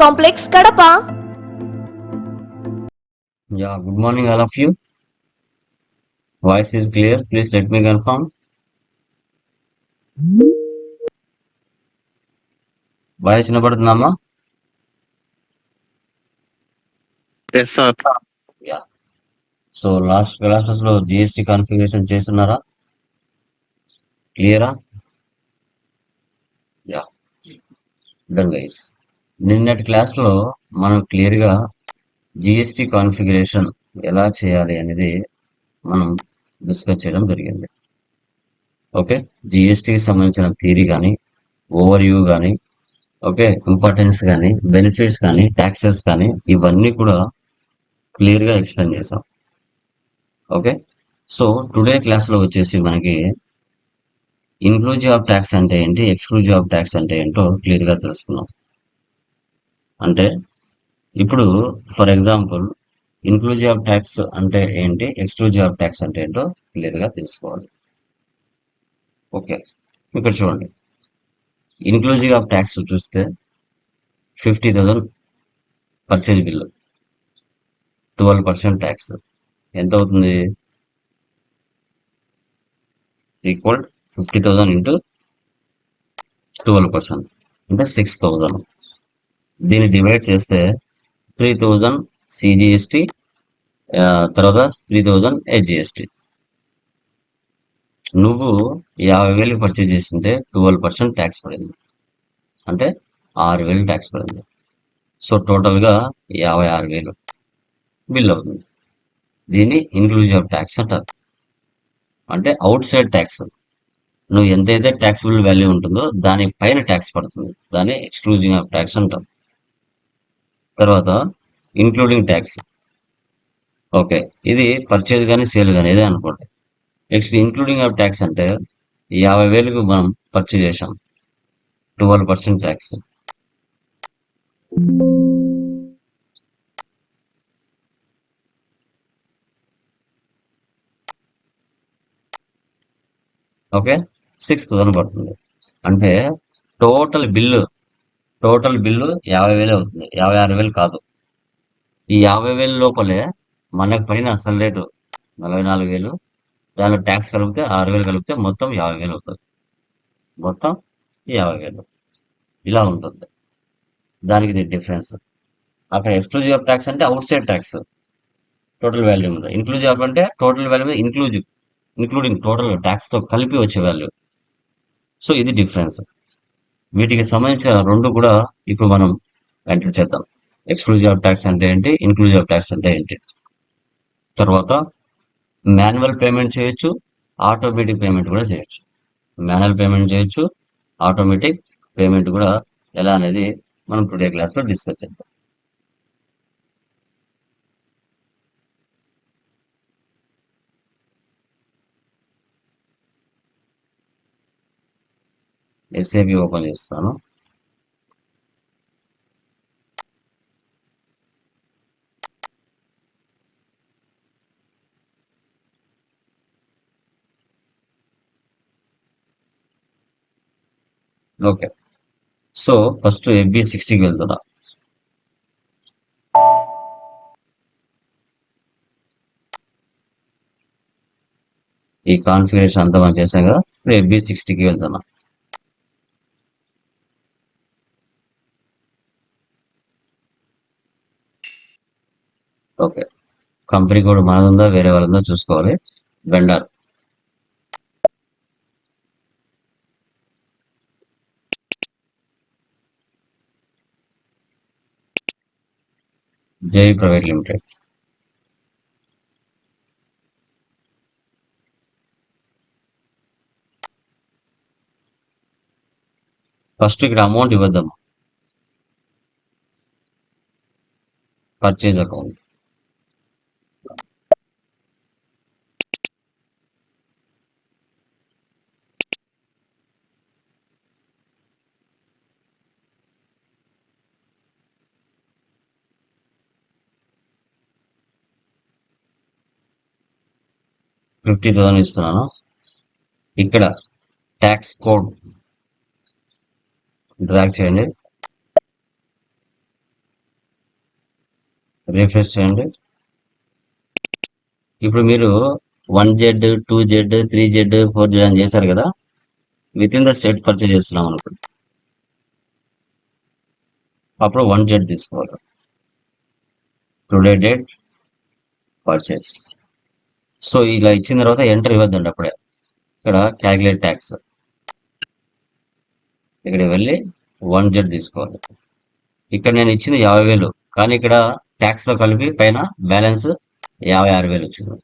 complex Kadapa. Yeah, good morning, all of you. Voice is clear. Please let me confirm. Voice వినపడుతుందమ్మా yes sir ya so last క్లాసెస్లో GST configuration చేస్తున్నారా? క్లియరా yeah done guys నిన్నటి క్లాస్లో మనం క్లియర్గా GST configuration ఎలా చేయాలి అనేది మనం డిస్కస్ చేయడం జరిగింది. ఓకే జిఎస్టికి సంబంధించిన థియరీ కానీ ఓవర్ వ్యూ కానీ ఓకే ఇంపార్టెన్స్ కానీ బెనిఫిట్స్ కానీ ట్యాక్సెస్ కానీ ఇవన్నీ కూడా క్లియర్గా ఎక్స్ప్లెయిన్ చేసాం ఓకే సో టుడే క్లాస్లో వచ్చేసి మనకి ఇన్క్లూజివ్ ఆఫ్ ట్యాక్స్ అంటే ఏంటి ఎక్స్క్లూజివ్ ఆఫ్ ట్యాక్స్ అంటే ఏంటో క్లియర్గా తెలుసుకున్నాం అంటే ఇప్పుడు for example inclusive of tax అంటే ఏంటి? ఎక్స్క్లూజివ్ ఆఫ్ ట్యాక్స్ అంటే ఏంటో క్లియర్గా తెలుసుకోవాలి. ఓకే. ఇక్కడ చూడండి. ఇన్క్లూజివ్ ఆఫ్ ట్యాక్స్ చూస్తే fifty thousand purchase bill twelve percent tax ఎంత అవుతుంది? Equal fifty thousand into twelve percent అంటే సిక్స్ థౌజండ్ దీన్ని డివైడ్ చేస్తే త్రీ థౌజండ్ సిజిఎస్టీ తర్వాత త్రీ థౌజండ్ హెచ్జిఎస్టి నువ్వు యాభై వేలు పర్చేజ్ చేస్తుంటే ట్వెల్వ్ పర్సెంట్ ట్యాక్స్ పడింది. అంటే ఆరు వేలు ట్యాక్స్ పడింది. సో టోటల్గా యాభై ఆరు వేలు బిల్ అవుతుంది. దీన్ని ఇన్క్లూజివ్ ఆఫ్ ట్యాక్స్ అంటారు. అంటే అవుట్ సైడ్ ట్యాక్స్ నువ్వు ఎంతైతే ట్యాక్సిబుల్ వాల్యూ ఉంటుందో దాని పైన ట్యాక్స్ పడుతుంది. దాన్ని ఎక్స్క్లూజివ్ ఆఫ్ ట్యాక్స్ అంటారు. తర్వాత ఇంక్లూడింగ్ ట్యాక్స్ ఓకే ఇది పర్చేజ్ కానీ సేల్ కానీ ఇదే అనుకోండి. నెక్స్ట్ ఇంక్లూడింగ్ ఆఫ్ ట్యాక్స్ అంటే యాభై వేలకు మనం పర్చేజ్ చేసాం twelve percent tax okay six thousand పడుతుంది అంటే టోటల్ బిల్లు టోటల్ బిల్లు యాభై వేలు అవుతుంది. యాభై ఆరు వేలు కాదు. ఈ యాభై వేలు లోపలే మనకు పడిన అసలు రేటు నలభై నాలుగు వేలు దానిలో ట్యాక్స్ కలిపితే ఆరు వేలు కలిపితే మొత్తం యాభై వేలు అవుతుంది. మొత్తం యాభై వేలు. ఇలా ఉంటుంది. దానికి ఇది డిఫరెన్స్. అక్కడ ఎక్స్క్లూజివ్ ఆఫ్ ట్యాక్స్ అంటే outside tax. Total value ఉంది ఇంక్లూజివ్ ఆఫ్ అంటే టోటల్ వాల్యూ మీద ఇంక్లూజివ్ ఇంక్లూడింగ్ టోటల్ ట్యాక్స్తో కలిపి వచ్చే వాల్యూ. సో ఇది డిఫరెన్స్. వీటికి సంబంధించిన రెండు కూడా ఇప్పుడు మనం ఎంటర్ చేద్దాం. ఎక్స్క్లూజివ్ ఆఫ్ ట్యాక్స్ అంటే ఏంటి? ఇన్క్లూజివ్ ఆఫ్ ట్యాక్స్ అంటే ఏంటి? తర్వాత మాన్యువల్ పేమెంట్ చేయొచ్చు ఆటోమేటిక్ పేమెంట్ కూడా చేయొచ్చు. మాన్యువల్ పేమెంట్ చేయొచ్చు ఆటోమేటిక్ పేమెంట్ కూడా ఎలా అనేది మనం టుడే క్లాస్లో డిస్కస్ చేద్దాం. ఎస్ఏబి ఓపెన్ చేస్తాను. ఓకే. సో ఫస్ట్ ఎఫ్బి సిక్స్టీకి వెళ్తున్నా. ఈ కాన్ఫిగరేషన్ అంతా మనం చేసాం కదా ఇప్పుడు ఎఫ్బి సిక్స్టీకి వెళ్తున్నా ఓకే కంపెనీ కూడా మనదుందా వేరే వాళ్ళందో చూసుకోవాలి. Vendor. Jai private limited. First ఇక్కడ అమౌంట్ ఇవ్వద్దాం పర్చేజ్ అకౌంట్. ఫిఫ్టీ థౌసండ్ ఇస్తున్నాను. ఇక్కడ ట్యాక్స్ కోడ్ డ్రాక్ చేయండి. రిఫ్రెష్ చేయండి. ఇప్పుడు మీరు one Z two Z three Z four Z అని చేశారు కదా within the state purchase చేస్తున్నాం అనుకోండి అప్పుడు వన్ జెడ్ తీసుకోవాలి. Today date purchase. సో ఇలా ఇచ్చిన తర్వాత ఎంటర్ ఇవ్వద్దండి అప్పుడే. ఇక్కడ క్యాలిక్యులేట్ ట్యాక్స్ ఇక్కడ వెళ్ళి వన్ జెడ్ తీసుకోవాలి. ఇక్కడ నేను ఇచ్చింది యాభై వేలు. కానీ ఇక్కడ ట్యాక్స్లో కలిపి పైన బ్యాలెన్స్ యాభై ఆరు వేలు వచ్చింది.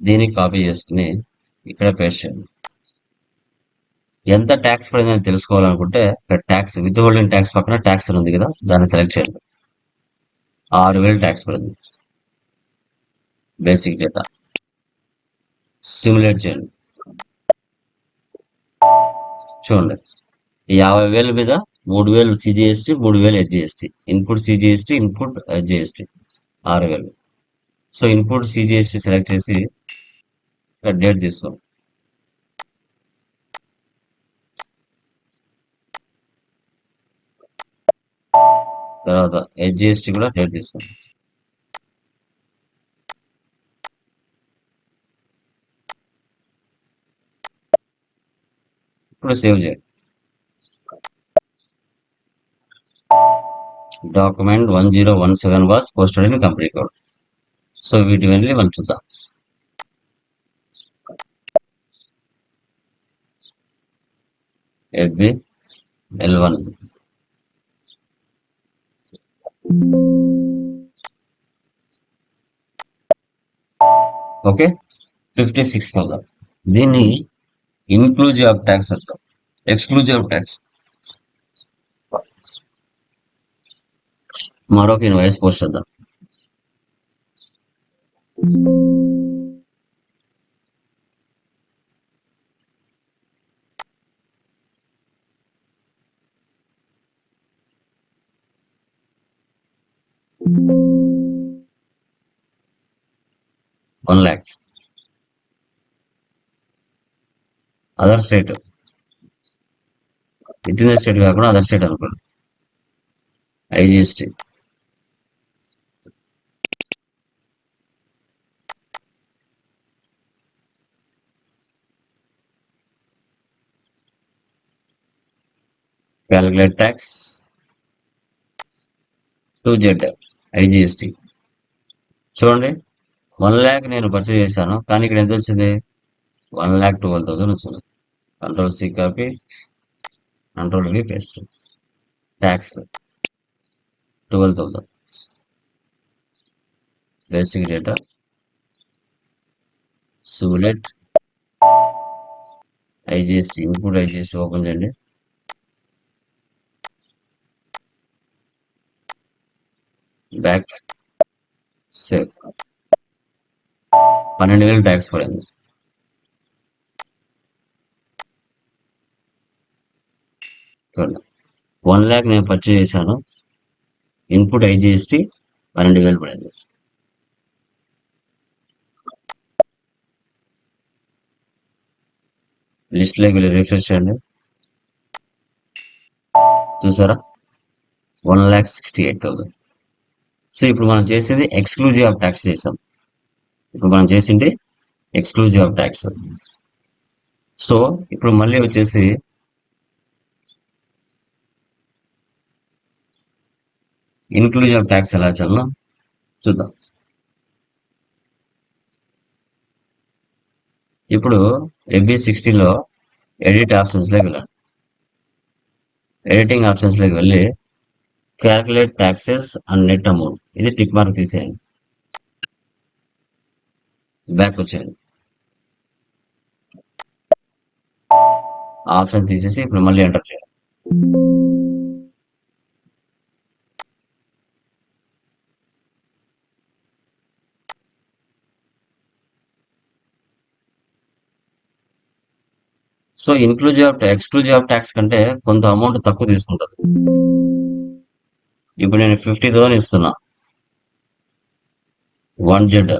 దీన్ని కాపీ చేసుకుని ఇక్కడ పేస్ట్ చేయండి. ఎంత ట్యాక్స్ పడిందని తెలుసుకోవాలనుకుంటే ఇక్కడ ట్యాక్స్ విత్ హోల్డింగ్ ట్యాక్స్ పక్కన ట్యాక్స్ ఉంది కదా దాన్ని సెలెక్ట్ చేయండి. ఆరు వేలు ట్యాక్స్ పడింది. Basic data. సిమ్యులేట్ చేయండి. చూడండి. యాభై వేల మీద మూడు వేలు సిజిఎస్టీ మూడు వేలు SGST. Input CGST input SGST. ఆరు వేలు. సో ఇన్పుట్ సిజిఎస్టీ సెలెక్ట్ చేసి డేట్ తీసుకోండి. తర్వాత హెచ్జిఎస్టీ కూడా డేట్ తీసుకోండి. ఇప్పుడు సేవ్ చేయండి document one zero one seven was posted in company code so వీటి వెళ్ళి మనం చూద్దాం. FB L one okay fifty six thousand దీన్ని ఇన్క్లూజివ్ ఆఫ్ ట్యాక్స్ అంటాం ఎక్స్క్లూజివ్ ఆఫ్ ట్యాక్స్ మరొక ఇన్వాయిస్ పోస్ట్ చేద్దాం one lakh other state within the state కాకుండా other state అనుకోండి. IGST calculate tax. Two Z IGST చూడండి. వన్ ల్యాక్ నేను purchase చేశాను. కానీ ఇక్కడ ఎంత వచ్చింది? వన్ ల్యాక్ ట్వెల్వ్ థౌసండ్ వచ్చింది. Control C copy control V paste tax twelve thousand. Basic data సూలెట్ IGST input IGST open చేయండి. Back save. పన్నెండు వేలు ట్యాక్స్ పడింది. చూడండి వన్ ల్యాక్ నేను పర్చేజ్ చేశాను. ఇన్పుట్ ఐజిఎస్టీ పన్నెండు వేలు పడింది. లిస్ట్లోకి వెళ్ళి రిఫ్రెష్ చేయండి. చూసారా? One lakh sixty eight thousand. So ఇప్పుడు మనం చేసేది ఎక్స్క్లూజివ్ ఆఫ్ ట్యాక్స్ చేసాం. ఇప్పుడు మనం చేసింది ఎక్స్క్లూజివ్ ఆఫ్ ట్యాక్స్. సో ఇప్పుడు మళ్ళీ వచ్చేసి ఇన్క్లూజివ్ ట్యాక్స్ ఎలా చేయాలో చూద్దాం. ఇప్పుడు ఎబి సిక్స్టీలో ఎడిట్ ఆప్షన్స్లోకి వెళ్ళాలి. ఎడిటింగ్ ఆప్షన్స్లోకి వెళ్ళి calculate taxes and net amount ఇది టిక్ మార్క్ తీసేయండి. బ్యాక్ వచ్చేయండి. ఆప్షన్ తీసేసి ఇప్పుడు మళ్ళీ ఎంటర్ చేయాలి so inclusive of exclusive of tax కంటే కొంత అమౌంట్ తక్కువ తీసుకుంటుంది. ఇప్పుడు నేను ఫిఫ్టీ థౌసండ్ ఇస్తున్నా. వన్ జెడ్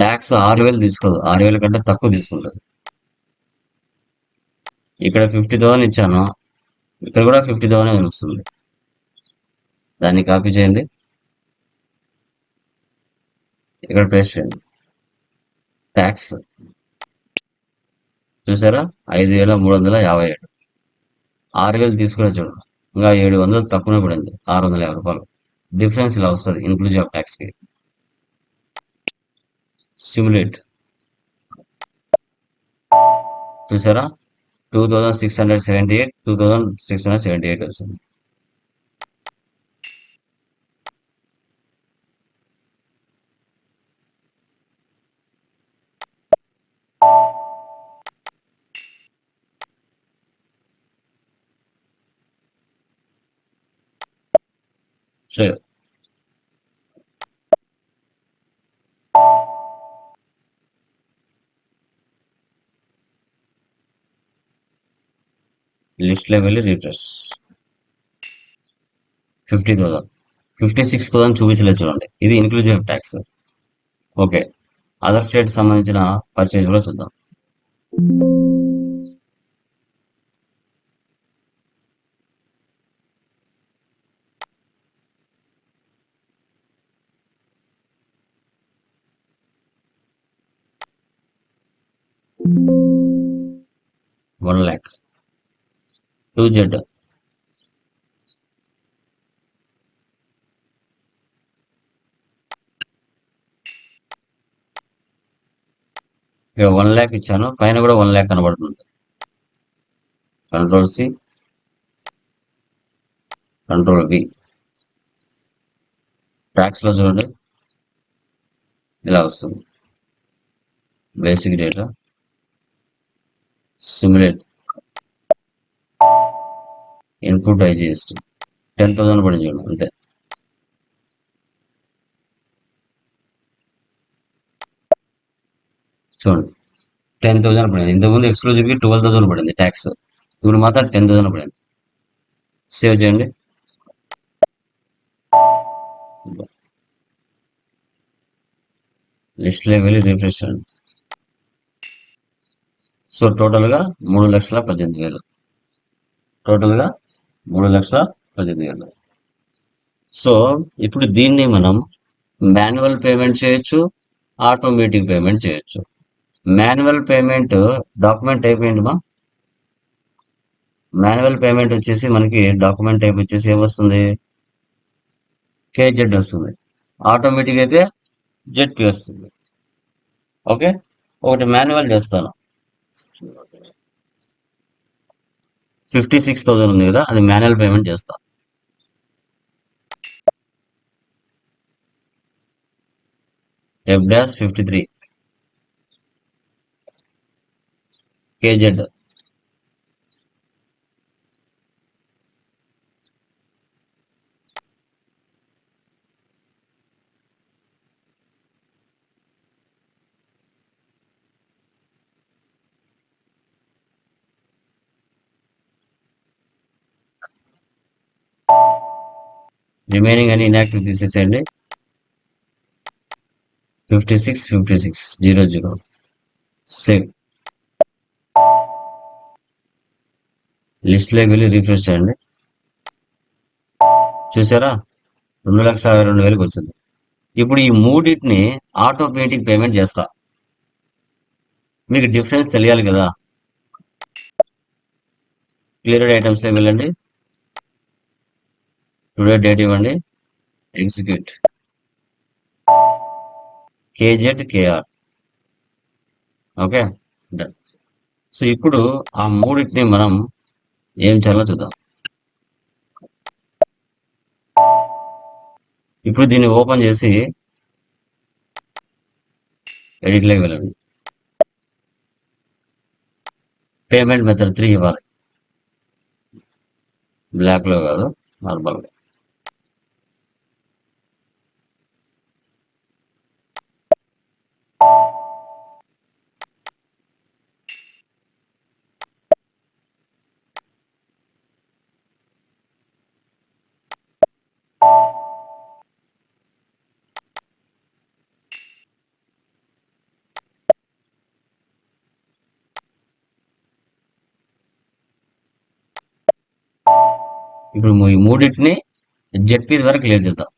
ట్యాక్స్ ఆరు వేలు తీసుకోదు. ఆరు వేల కంటే తక్కువ తీసుకుంటుంది. ఇక్కడ ఫిఫ్టీ థౌసండ్ ఇచ్చాను. ఇక్కడ కూడా ఫిఫ్టీ థౌసండ్ వస్తుంది. దాన్ని కాపీ చేయండి. ఇక్కడ పేస్ట్ చేయండి ట్యాక్స్ చూసారా? ఐదు వేల మూడు వందల యాభై ఏడు. ఆరు వేలు తీసుకునే చూడండి ఇంకా ఏడు వందలు తక్కువనే పడింది. ఆరు వందల యాభై రూపాయలు. డిఫరెన్స్ ఇలా వస్తుంది ఇన్క్లూజివ్ ఆఫ్ ట్యాక్స్కి సిమ్యులేట్ చూసారా? Two thousand six hundred seventy eight two thousand six hundred seventy eight వచ్చింది సేవ్ లిస్ట్లో వెళ్ళి refresh fifty thousand fifty six thousand చూపించలేదు చూడండి. ఇది inclusive tax okay other state సంబంధించిన పర్చేజ్ కూడా చూద్దాం. టూ జెడ్ ఇక్కడ వన్ ల్యాక్ ఇచ్చాను. పైన కూడా వన్ ల్యాక్ కనబడుతుంది. కంట్రోల్ సి కంట్రోల్ వి ట్రాక్స్లో చూడండి. ఇలా వస్తుంది. Basic data simulate input IGST ten thousand పడింది చూడండి అంతే. చూడండి. టెన్ థౌసండ్ పడింది. ఇంతకుముందు ఎక్స్క్లూజివ్కి ట్వెల్వ్ థౌసండ్ పడింది ట్యాక్స్. ఇప్పుడు మాత్రం టెన్ థౌసండ్ పడింది. సేవ్ చేయండి. లిస్ట్లోకి వెళ్ళి రిఫ్రెష్ చేయండి. సో టోటల్గా మూడు లక్షల పద్దెనిమిది వేలు. టోటల్గా మూడు లక్షల పదిహేను వేలు. సో ఇప్పుడు దీన్ని మనం మాన్యువల్ పేమెంట్ చేయొచ్చు ఆటోమేటిక్ పేమెంట్ చేయొచ్చు. మాన్యువల్ పేమెంట్ డాక్యుమెంట్ టైప్ మా? మాన్యువల్ పేమెంట్ వచ్చేసి మనకి డాక్యుమెంట్ టైప్ వచ్చేసి ఏమొస్తుంది కేజెడ్ వస్తుంది. ఆటోమేటిక్ అయితే జెడ్పి వస్తుంది. ఓకే? ఒకటి మాన్యువల్ చేస్తాను. ఫిఫ్టీ సిక్స్ థౌసండ్ ఉంది కదా అది మాన్యువల్ పేమెంట్ చేస్తా. F dash fifty three KZ remaining అని ఇన్యాక్టివ్ తీసేసేయండి fifty six fifty six zero zero save లిస్ట్లోకి వెళ్ళి రిఫ్రెష్ చేయండి. చూసారా? రెండు లక్షల అరవై రెండు వేలకు వచ్చింది. ఇప్పుడు ఈ మూడింటిని ఆటోమేటిక్ పేమెంట్ చేస్తా. మీకు డిఫరెన్స్ తెలియాలి కదా? క్లియర్ ఐటమ్స్లోకి వెళ్ళండి. టుడే డేట్ ఇవ్వండి. Execute. KZ KR. Okay? Done. So ఇప్పుడు ఆ మూడింటిని మనం ఏం చేయాలో చూద్దాం. ఇప్పుడు దీన్ని ఓపెన్ చేసి ఎడిట్లోకి వెళ్ళండి. పేమెంట్ మెథడ్ త్రీ ఇవ్వాలి. బ్లాక్లో కాదు నార్మల్గా. ఇప్పుడు ఈ మూడింటిని జెడ్పీ ద్వారా క్లియర్ చేద్దాం.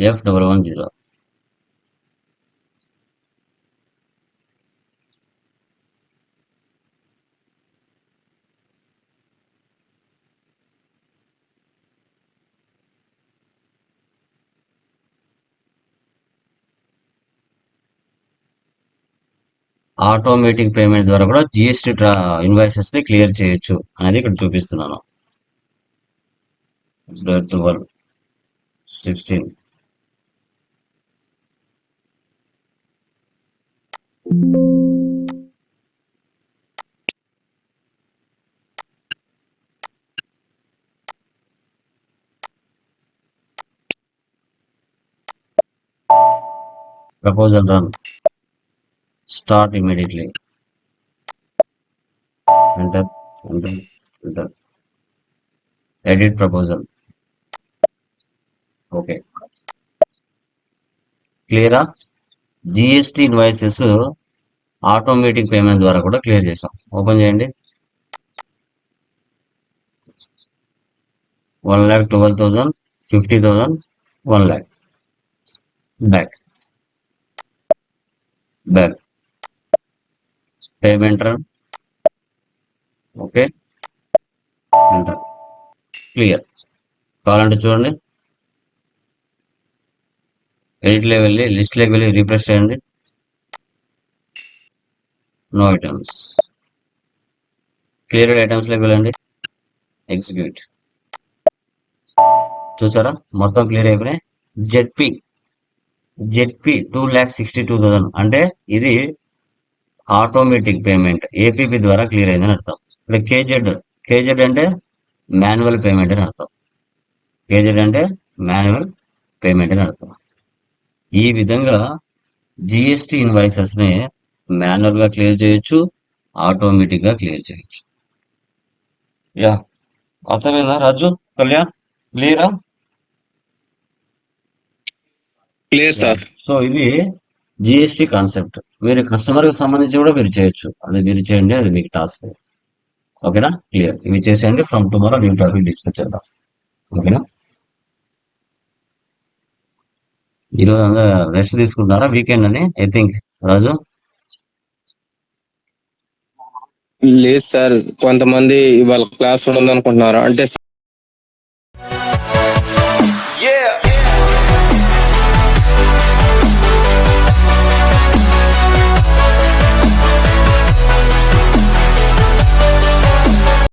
F double one zero automatic payment ద్వారా కూడా జిఎస్టీ ట్రా ఇన్వాయిసెస్ని క్లియర్ చేయొచ్చు అనేది ఇక్కడ చూపిస్తున్నాను. Twelve sixteen proposal run. start immediately. Enter, enter, enter. Edit proposal. Okay క్లియరా జిఎస్టి ఇన్వాయిసెస్ ఆటోమేటిక్ పేమెంట్ ద్వారా కూడా క్లియర్ చేసాం ఓపెన్ చేయండి. One lakh twelve thousand fifty thousand one lakh back back payment run okay enter clear కావాలంటే చూడండి. ఎడిట్లోకి వెళ్ళి లిస్ట్లోకి వెళ్ళి refresh చేయండి. నో ఐటమ్స్ క్లియర్ ఐటమ్స్లోకి వెళ్ళండి. ఎగ్జిక్యూట్ చూసారా? మొత్తం క్లియర్ అయిపోయినాయి. ZP ZP two lakh sixty two thousand అంటే ఇది ఆటోమేటిక్ పేమెంట్ ఏపీపీ ద్వారా క్లియర్ అయిందని అర్థం. ఇప్పుడు కేజెడ్ కేజెడ్ అంటే మాన్యువల్ పేమెంట్ అని అర్థం. కేజెడ్ అంటే మాన్యువల్ పేమెంట్ అని అర్థం. ఈ విధంగా జిఎస్టి ఇన్వాయిసెస్ని మాన్యువల్గా క్లియర్ చేయొచ్చు ఆటోమేటిక్గా క్లియర్ చేయొచ్చు. యా. అర్థమైందా రాజు కళ్యాణ్? క్లియరా? క్లియర్ సార్ సో ఇది జిఎస్టి కాన్సెప్ట్ మీరు కస్టమర్కి సంబంధించి కూడా మీరు చేయొచ్చు. అది మీరు చేయండి అది మీకు టాస్క్ ఓకేనా క్లియర్ ఇవి చేసేయండి. From tomorrow new topic discuss చేద్దాం. ఓకేనా ఈరోజు అంతా రెస్ట్ తీసుకుంటారా వీకెండ్ అని? I think Raju? లేదు సార్ కొంతమంది ఇవాళ క్లాస్ ఉందనుకుంటున్నారు అంటే